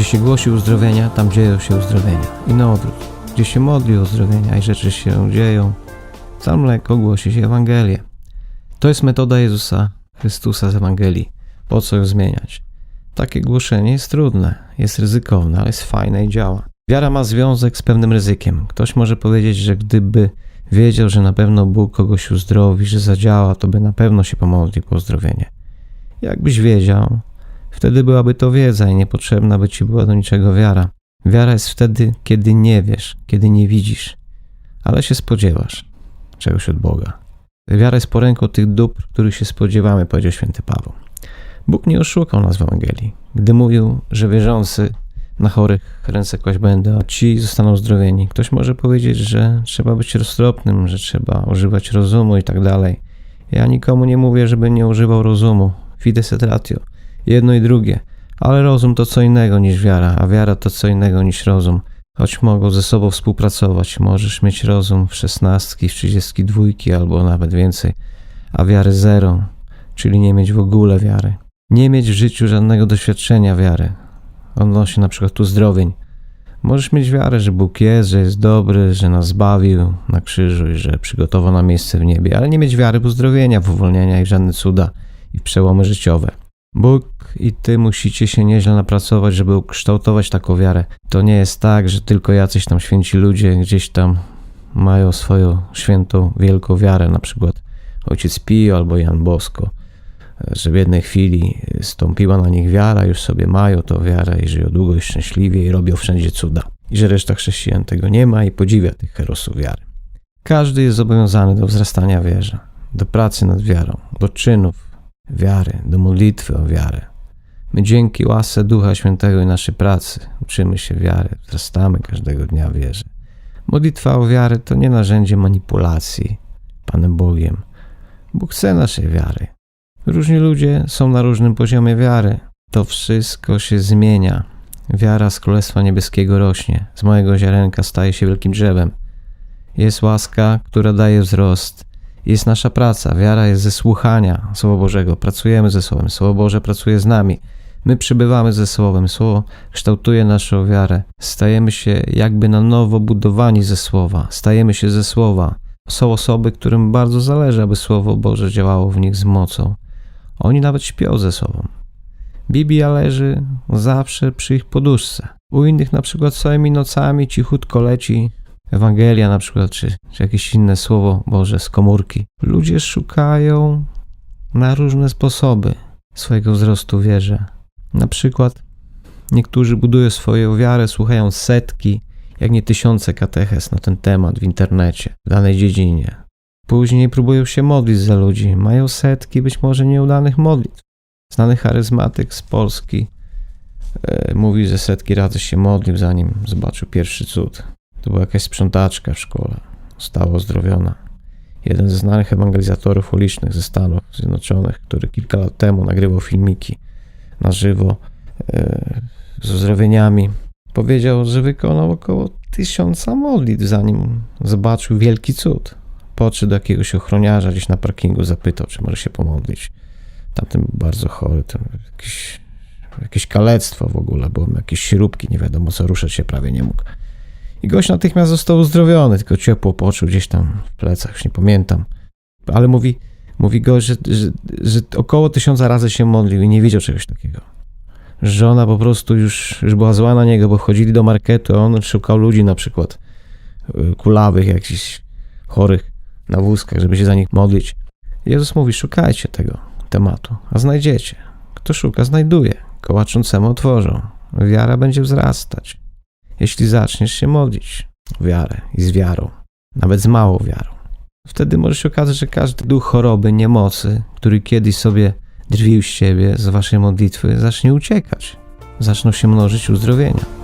Gdzie się głosi uzdrowienia, tam dzieją się uzdrowienia. I na odwrót. Gdzie się modli uzdrowienia i rzeczy się dzieją, tam lekko głosi się Ewangelię. To jest metoda Jezusa Chrystusa z Ewangelii. Po co ją zmieniać? Takie głoszenie jest trudne, jest ryzykowne, ale jest fajne i działa. Wiara ma związek z pewnym ryzykiem. Ktoś może powiedzieć, że gdyby wiedział, że na pewno Bóg kogoś uzdrowi, że zadziała, to by na pewno się pomodlił po uzdrowienie. Jakbyś wiedział, wtedy byłaby to wiedza i niepotrzebna by ci była do niczego wiara. Wiara jest wtedy, kiedy nie wiesz, kiedy nie widzisz, ale się spodziewasz czegoś od Boga. Wiara jest poręką tych dóbr, których się spodziewamy, powiedział święty Paweł. Bóg nie oszukał nas w Ewangelii, gdy mówił, że wierzący na chorych ręce kłaść będę, a ci zostaną uzdrowieni. Ktoś może powiedzieć, że trzeba być roztropnym, że trzeba używać rozumu i tak dalej. Ja nikomu nie mówię, żeby nie używał rozumu. Fides et ratio. Jedno i drugie. Ale rozum to co innego niż wiara, a wiara to co innego niż rozum. Choć mogą ze sobą współpracować, możesz mieć rozum w szesnastki, w trzydziestki dwójki albo nawet więcej, a wiary zero, czyli nie mieć w ogóle wiary. Nie mieć w życiu żadnego doświadczenia wiary, odnośnie na przykład uzdrowień. Możesz mieć wiarę, że Bóg jest, że jest dobry, że nas zbawił na krzyżu i że przygotował nam miejsce w niebie, ale nie mieć wiary w uzdrowienia, w uwolnienia i żadne cuda i przełomy życiowe. Bóg i ty musicie się nieźle napracować, żeby ukształtować taką wiarę. To nie jest tak, że tylko jacyś tam święci ludzie gdzieś tam mają swoją świętą, wielką wiarę, na przykład ojciec Pio albo Jan Bosko, że w jednej chwili stąpiła na nich wiara, już sobie mają tą wiarę i żyją długo i szczęśliwie i robią wszędzie cuda. I że reszta chrześcijan tego nie ma i podziwia tych herosów wiary. Każdy jest zobowiązany do wzrastania wierze, do pracy nad wiarą, do czynów wiary, do modlitwy o wiarę. My dzięki łasce Ducha Świętego i naszej pracy uczymy się wiary, wzrastamy każdego dnia w wierze. Modlitwa o wiarę to nie narzędzie manipulacji Panem Bogiem. Bóg chce naszej wiary. Różni ludzie są na różnym poziomie wiary. To wszystko się zmienia. Wiara z Królestwa Niebieskiego rośnie. Z mojego ziarenka staje się wielkim drzewem. Jest łaska, która daje wzrost. Jest nasza praca. Wiara jest ze słuchania Słowa Bożego. Pracujemy ze Słowem. Słowo Boże pracuje z nami. My przybywamy ze Słowem. Słowo kształtuje naszą wiarę. Stajemy się jakby na nowo budowani ze Słowa. Stajemy się ze Słowa. Są osoby, którym bardzo zależy, aby Słowo Boże działało w nich z mocą. Oni nawet śpią ze sobą. Biblia leży zawsze przy ich poduszce. U innych na przykład całymi nocami cichutko leci Ewangelia na przykład, czy, czy jakieś inne słowo Boże z komórki. Ludzie szukają na różne sposoby swojego wzrostu wierze. Na przykład niektórzy budują swoją wiarę, słuchają setki, jak nie tysiące kateches na ten temat w internecie, w danej dziedzinie. Później próbują się modlić za ludzi. Mają setki być może nieudanych modlitw. Znany charyzmatyk z Polski e, mówi, że setki razy się modlił, zanim zobaczył pierwszy cud. To była jakaś sprzątaczka w szkole. Została uzdrowiona. Jeden ze znanych ewangelizatorów ulicznych ze Stanów Zjednoczonych, który kilka lat temu nagrywał filmiki na żywo e, z uzdrowieniami, powiedział, że wykonał około tysiąca modlitw, zanim zobaczył wielki cud podszedł do jakiegoś ochroniarza gdzieś na parkingu, zapytał, czy może się pomodlić. Tamten był bardzo chory, to jakieś, jakieś kalectwo w ogóle, bo jakieś śrubki, nie wiadomo co, ruszać się prawie nie mógł. I gość natychmiast został uzdrowiony, tylko ciepło poczuł gdzieś tam w plecach, już nie pamiętam. Ale mówi, mówi gość, że, że, że około tysiąca razy się modlił i nie widział czegoś takiego. Żona po prostu już, już była zła na niego, bo wchodzili do marketu, a on szukał ludzi na przykład y, kulawych, jakichś chorych na wózkach, żeby się za nich modlić. Jezus mówi: Szukajcie tego tematu, a znajdziecie. Kto szuka, znajduje. Kołaczącemu otworzą. Wiara będzie wzrastać. Jeśli zaczniesz się modlić o wiarę i z wiarą, nawet z małą wiarą, wtedy może się okazać, że każdy duch choroby, niemocy, który kiedyś sobie drwił z siebie, z waszej modlitwy, zacznie uciekać. Zaczną się mnożyć uzdrowienia.